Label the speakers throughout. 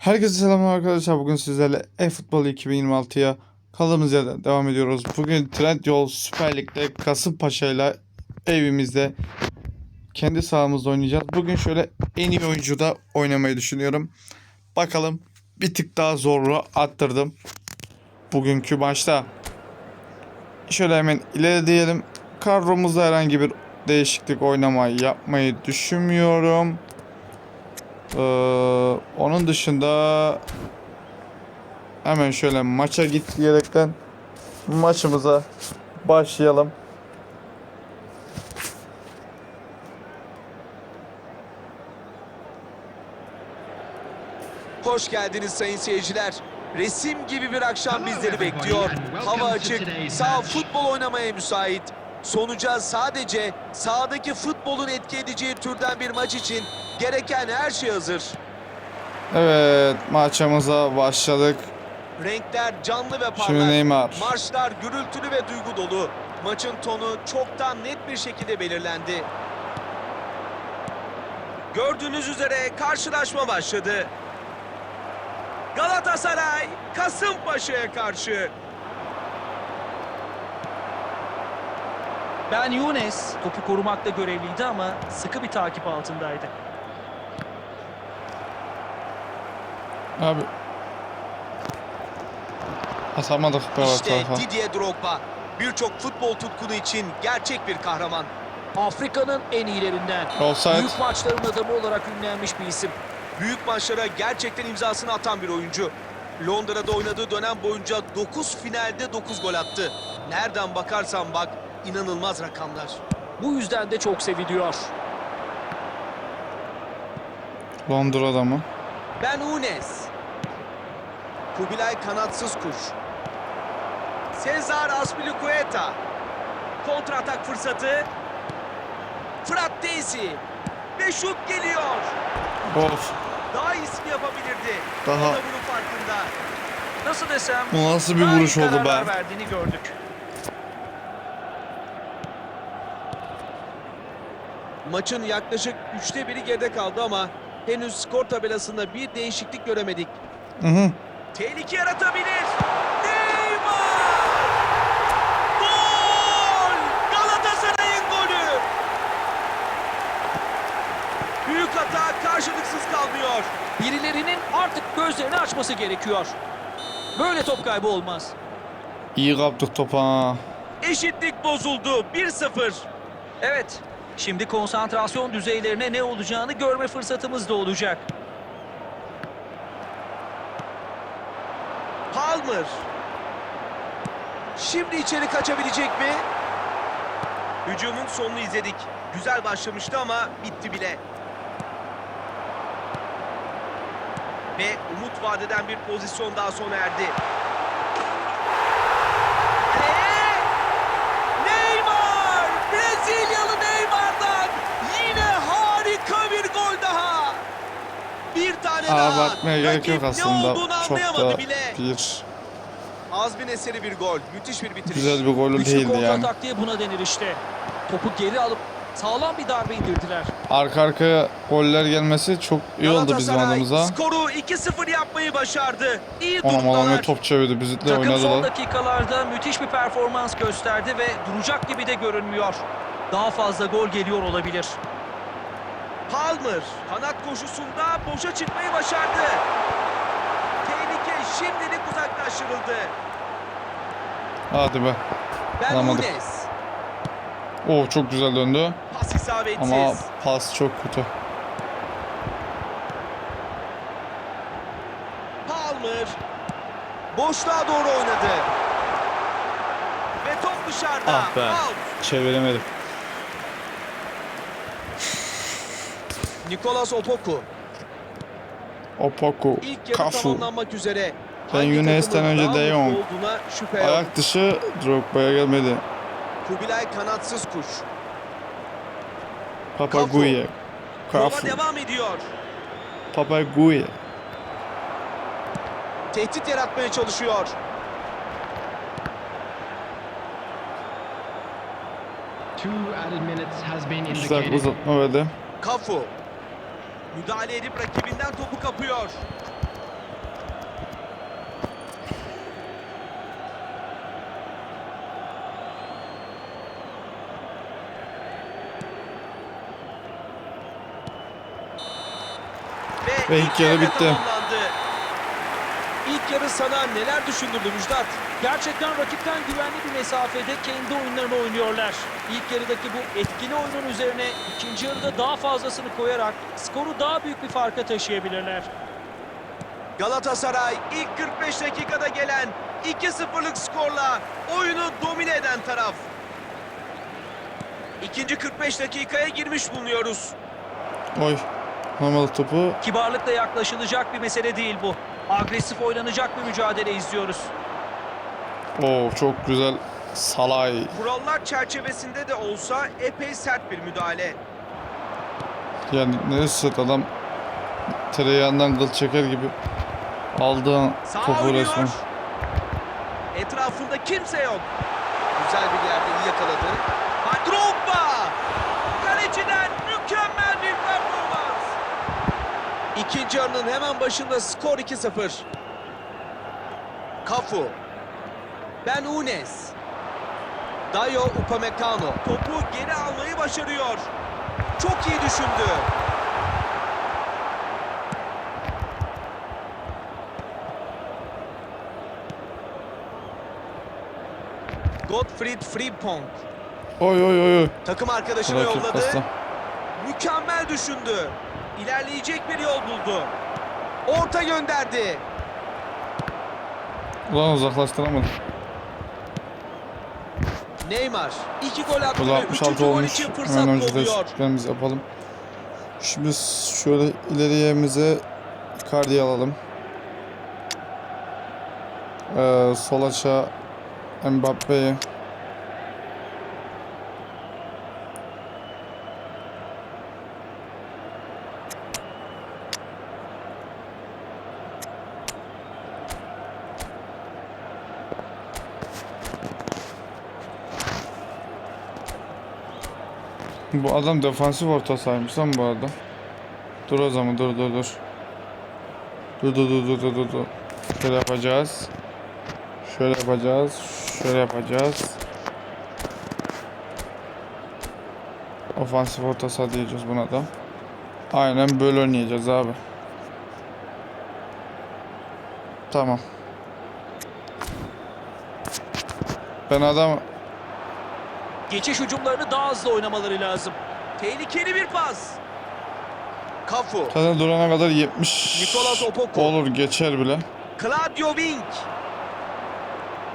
Speaker 1: Herkese selamlar arkadaşlar. Bugün sizlerle e-futbol 2026'ya kaldığımız yerden devam ediyoruz. Bugün Trendyol Süper Lig'de Kasımpaşa ile evimizde kendi sahamızda oynayacağız. Bugün şöyle en iyi oyuncuda oynamayı düşünüyorum. Bakalım bir tık daha zorlu attırdım. Bugünkü maçta. Şöyle hemen ileri diyelim. Kadromuzda herhangi bir değişiklik oynamayı yapmayı düşünmüyorum. Ee, onun dışında hemen şöyle maça git diyerekten maçımıza başlayalım.
Speaker 2: Hoş geldiniz sayın seyirciler. Resim gibi bir akşam bizleri bekliyor. Hava açık, sağ futbol oynamaya müsait. Sonuca sadece sahadaki futbolun etki edeceği türden bir maç için gereken her şey hazır.
Speaker 1: Evet maçımıza başladık.
Speaker 2: Renkler canlı ve parlak.
Speaker 1: Şimdi Neymar.
Speaker 2: Marşlar gürültülü ve duygu dolu. Maçın tonu çoktan net bir şekilde belirlendi. Gördüğünüz üzere karşılaşma başladı. Galatasaray Kasımpaşa'ya karşı.
Speaker 3: Ben Younes topu korumakta görevliydi ama sıkı bir takip altındaydı.
Speaker 1: Abi. Atamadık bu
Speaker 2: İşte
Speaker 1: tarafa.
Speaker 2: Didier Drogba. Birçok futbol tutkunu için gerçek bir kahraman.
Speaker 3: Afrika'nın en iyilerinden.
Speaker 1: Offside.
Speaker 3: Büyük maçların adamı olarak ünlenmiş bir isim.
Speaker 2: Büyük maçlara gerçekten imzasını atan bir oyuncu. Londra'da oynadığı dönem boyunca 9 finalde 9 gol attı. Nereden bakarsan bak inanılmaz rakamlar.
Speaker 3: Bu yüzden de çok seviliyor.
Speaker 1: Londra'da mı?
Speaker 2: Ben Unes. Kubilay kanatsız kuş. Cesar Azpilicueta. Kontra atak fırsatı. Fırat Daisy. Ve şut geliyor.
Speaker 1: Of.
Speaker 2: Daha iyisini yapabilirdi.
Speaker 1: Daha-
Speaker 2: O da bunun farkında.
Speaker 3: Nasıl desem
Speaker 1: Bu nasıl bir vuruş oldu be?
Speaker 3: verdiğini gördük.
Speaker 2: Maçın yaklaşık üçte biri geride kaldı ama henüz skor tabelasında bir değişiklik göremedik.
Speaker 1: Hı hı.
Speaker 2: Tehlike yaratabilir. Neymar! Gol! Galatasaray'ın golü! Büyük hata karşılıksız kalmıyor.
Speaker 3: Birilerinin artık gözlerini açması gerekiyor. Böyle top kaybı olmaz.
Speaker 1: İyi kaptık topa.
Speaker 2: Eşitlik bozuldu. 1-0.
Speaker 3: Evet, şimdi konsantrasyon düzeylerine ne olacağını görme fırsatımız da olacak.
Speaker 2: Palmer. Şimdi içeri kaçabilecek mi? Hücumun sonunu izledik. Güzel başlamıştı ama bitti bile. Ve umut vadeden bir pozisyon daha sona erdi. Ve Neymar! Brezilyalı Neymar'dan yine harika bir gol daha. Bir tane daha.
Speaker 1: Abartmaya gerek yok aslında. Çok da
Speaker 2: bile.
Speaker 1: bir
Speaker 2: Azmin eseri bir gol. Müthiş bir bitiriş.
Speaker 1: güzel bir gol değildi yani.
Speaker 3: kontratak diye buna denir işte. Topu geri alıp sağlam bir darbe indirdiler.
Speaker 1: Arka arkaya goller gelmesi çok iyi oldu bizim adımıza.
Speaker 2: Skoru 2-0 yapmayı başardı. İyi
Speaker 1: Onam
Speaker 2: durumdalar.
Speaker 1: top çevirdi. Bizimle
Speaker 3: Takım son
Speaker 1: oynadılar.
Speaker 3: dakikalarda müthiş bir performans gösterdi ve duracak gibi de görünmüyor. Daha fazla gol geliyor olabilir.
Speaker 2: Palmer kanat koşusunda boşa çıkmayı başardı. Tehlike şimdilik uzaklaştırıldı.
Speaker 1: Hadi be.
Speaker 2: Ben
Speaker 1: Alamadık.
Speaker 2: Nunes.
Speaker 1: Oo çok güzel döndü.
Speaker 2: Pas isabetsiz.
Speaker 1: Ama pas çok kötü.
Speaker 2: Palmer boşluğa doğru oynadı. Ve top dışarıda.
Speaker 1: Ah be.
Speaker 2: Out.
Speaker 1: Çeviremedim.
Speaker 2: Nicolas Opoku
Speaker 1: Opoku,
Speaker 2: ilk yarı
Speaker 1: Kafu.
Speaker 2: tamamlanmak üzere.
Speaker 1: Ben
Speaker 2: Hangi takımın
Speaker 1: önce
Speaker 2: daha
Speaker 1: De Jong.
Speaker 2: mutlu olduğuna şüphe yok.
Speaker 1: Ayak dışı Drogba'ya gelmedi.
Speaker 2: Kubilay kanatsız kuş.
Speaker 1: Papaguye.
Speaker 2: Prova
Speaker 1: Kafu.
Speaker 2: devam ediyor.
Speaker 1: Papaguye.
Speaker 2: Tehdit yaratmaya çalışıyor.
Speaker 4: Two added minutes has been
Speaker 1: İki dakika
Speaker 4: indicated.
Speaker 1: uzatma verdi.
Speaker 2: Kafu. Müdahale edip rakibinden topu kapıyor.
Speaker 1: Ve ilk yarı bitti.
Speaker 2: Tamamlandı. İlk yarı sana neler düşündürdü Müjdat?
Speaker 3: Gerçekten rakipten güvenli bir mesafede kendi oyunlarını oynuyorlar. İlk yarıdaki bu etkili oyunun üzerine ikinci yarıda daha fazlasını koyarak skoru daha büyük bir farka taşıyabilirler.
Speaker 2: Galatasaray ilk 45 dakikada gelen 2-0'lık skorla oyunu domine eden taraf. İkinci 45 dakikaya girmiş bulunuyoruz.
Speaker 1: Oy. Hamalı topu.
Speaker 3: Kibarlıkla yaklaşılacak bir mesele değil bu. Agresif oynanacak bir mücadele izliyoruz.
Speaker 1: Oo çok güzel. Salay.
Speaker 2: Kurallar çerçevesinde de olsa epey sert bir müdahale.
Speaker 1: Yani neresi adam tereyağından kıl çeker gibi aldığı
Speaker 2: Sağ
Speaker 1: topu
Speaker 2: oynuyor.
Speaker 1: resmen.
Speaker 2: Etrafında kimse yok. Güzel bir yerde iyi yakaladı. Ha, Drogba! Kaleciden mükemmel bir performans. İkinci yarının hemen başında skor 2-0. Cafu. Ben Unes. Dayo Upamecano topu geri almayı başarıyor. Çok iyi düşündü. Gottfried Frimpong
Speaker 1: Oy oy oy oy.
Speaker 2: takım arkadaşını
Speaker 1: Rakip
Speaker 2: yolladı.
Speaker 1: pasta.
Speaker 2: Mükemmel düşündü. İlerleyecek bir yol buldu. Orta gönderdi.
Speaker 1: Ulan uzaklaştıramadım.
Speaker 2: Neymar iki gol attı ve
Speaker 1: 66
Speaker 2: üçüncü gol
Speaker 1: olmuş. Hemen önce de şutlarımızı yapalım. Şimdi şöyle ileriyemize Icardi'yi alalım. Ee, sol açığa Mbappe'yi. Bu adam defansif orta sahaymış lan bu arada. Dur o zaman dur dur dur. Dur dur dur dur dur dur. dur. Şöyle yapacağız. Şöyle yapacağız. Şöyle yapacağız. Ofansif orta saha diyeceğiz buna da. Aynen böyle oynayacağız abi. Tamam. Ben adam
Speaker 3: Geçiş hücumlarını daha hızlı oynamaları lazım.
Speaker 2: Tehlikeli bir pas. Cafu.
Speaker 1: zaten durana kadar 70
Speaker 2: Nicolas Opoku.
Speaker 1: olur geçer bile.
Speaker 2: Claudio Wink.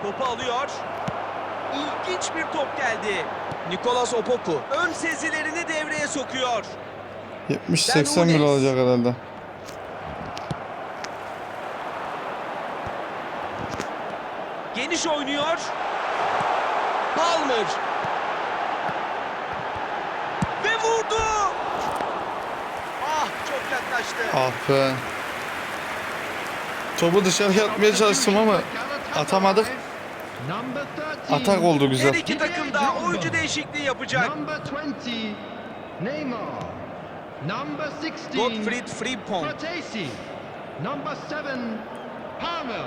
Speaker 2: Topu alıyor. İlginç bir top geldi. Nicolas Opoku ön sezilerini devreye sokuyor.
Speaker 1: 70-80 bile olacak herhalde.
Speaker 2: Geniş oynuyor. Palmer. Ve vurdu. Ah çok yaklaştı.
Speaker 1: Ah be. Topu dışarı atmaya çalıştım ama atamadık.
Speaker 4: Number 13.
Speaker 1: Atak oldu
Speaker 2: Her
Speaker 1: güzel.
Speaker 2: iki takım da oyuncu değişikliği yapacak.
Speaker 4: Number 20. Neymar. Number 16.
Speaker 2: Gottfried Frimpong.
Speaker 4: Number 7. Palmer.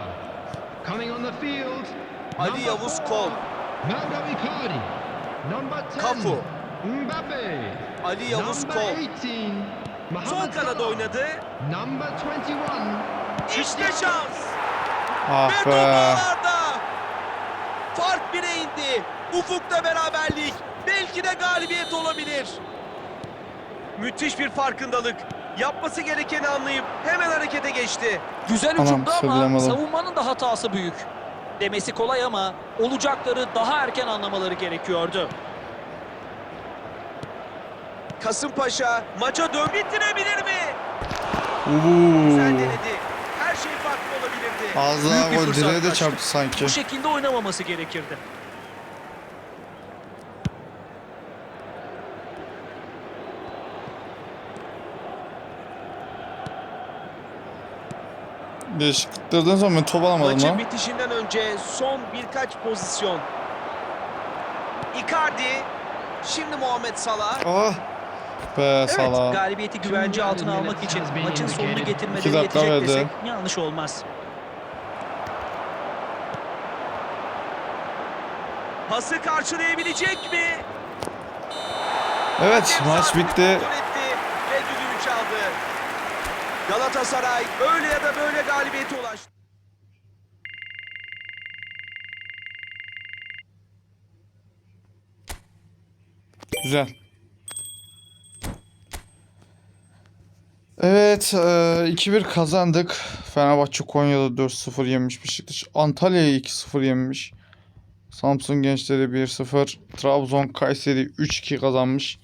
Speaker 4: Coming on the field.
Speaker 2: Ali Yavuz Kol.
Speaker 4: Mauro Icardi. Number 10.
Speaker 2: Cafu.
Speaker 4: Mbappe.
Speaker 2: Ali Yavuz
Speaker 4: Number
Speaker 2: Kol.
Speaker 4: 18.
Speaker 2: Sol kanada oynadı.
Speaker 4: Number 21.
Speaker 2: İşte şans.
Speaker 1: Ah be.
Speaker 2: Fark bire indi. Ufukta beraberlik. Belki de galibiyet olabilir. Müthiş bir farkındalık. Yapması gerekeni anlayıp hemen harekete geçti.
Speaker 3: Güzel
Speaker 1: Anam,
Speaker 3: hücumdu ama savunmanın da hatası büyük. Demesi kolay ama olacakları daha erken anlamaları gerekiyordu.
Speaker 2: Kasımpaşa maça dön bitirebilir mi? Güzel denedi. Her şey farklı olabilirdi.
Speaker 1: Az
Speaker 3: Büyük
Speaker 1: daha
Speaker 3: bir
Speaker 1: gol
Speaker 3: fırsat
Speaker 1: direğe de
Speaker 3: kaçtı.
Speaker 1: çarptı sanki.
Speaker 3: Bu şekilde oynamaması gerekirdi.
Speaker 1: Değişikliklerden sonra ben top alamadım
Speaker 2: Maçın
Speaker 1: lan.
Speaker 2: bitişinden önce son birkaç pozisyon. Icardi, şimdi Muhammed Salah.
Speaker 1: Ah. Be
Speaker 3: Evet,
Speaker 1: Salah.
Speaker 3: galibiyeti güvence altına almak için maçın sonunu getirmeleri yetecek
Speaker 1: verdi.
Speaker 3: desek yanlış olmaz.
Speaker 2: Pası karşılayabilecek mi?
Speaker 1: Evet maç
Speaker 2: Efsane bir
Speaker 1: bitti.
Speaker 2: Galatasaray öyle ya da böyle galibiyete ulaştı.
Speaker 1: Güzel. Evet, e, 2-1 kazandık. Fenerbahçe Konya'da 4-0 yenmiş Beşiktaş. Antalya'yı 2-0 yenmiş. Samsun Gençleri 1-0. Trabzon Kayseri 3-2 kazanmış.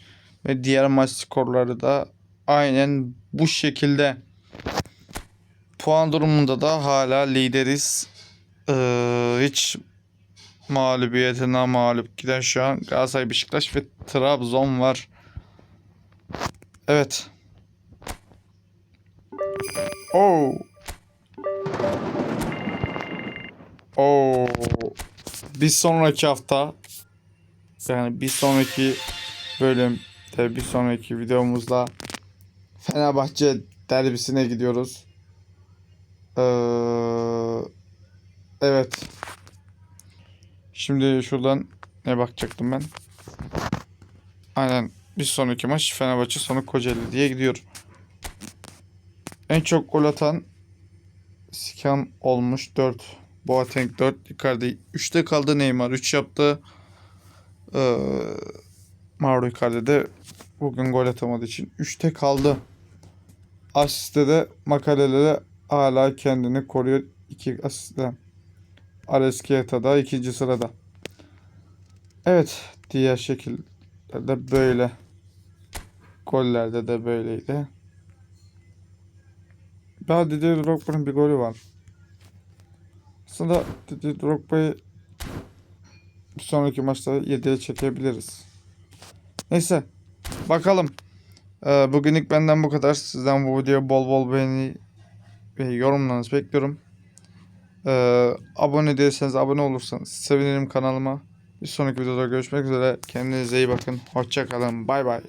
Speaker 1: Ve diğer maç skorları da aynen bu şekilde. Puan durumunda da hala lideriz. Ee, hiç mağlubiyetine mağlup giden şu an Galatasaray, Beşiktaş ve Trabzon var. Evet. Oo. Oo. Bir sonraki hafta yani bir sonraki bölümde bir sonraki videomuzda Fenerbahçe derbisine gidiyoruz. Ee, evet. Şimdi şuradan ne bakacaktım ben? Aynen bir sonraki maç Fenerbahçe sonu Kocaeli diye gidiyor. En çok gol atan Sikan olmuş 4. Boateng 4. Icardi 3'te kaldı Neymar 3 yaptı. Ee, Mauro Icardi de bugün gol atamadığı için 3'te kaldı. Asiste de Makalele hala kendini koruyor. 2 asiste. Arezkieta da ikinci sırada. Evet. Diğer şekillerde böyle. Gollerde de böyleydi. Daha Didier Drogba'nın bir golü var. Aslında Didier Drogba'yı bir sonraki maçta 7'ye çekebiliriz. Neyse. Bakalım. Ee, bugünlük benden bu kadar. Sizden bu videoya bol bol beğeni ve yorumlarınızı bekliyorum. Ee, abone değilseniz abone olursanız sevinirim kanalıma. Bir sonraki videoda görüşmek üzere. Kendinize iyi bakın. Hoşça kalın. Bay bay.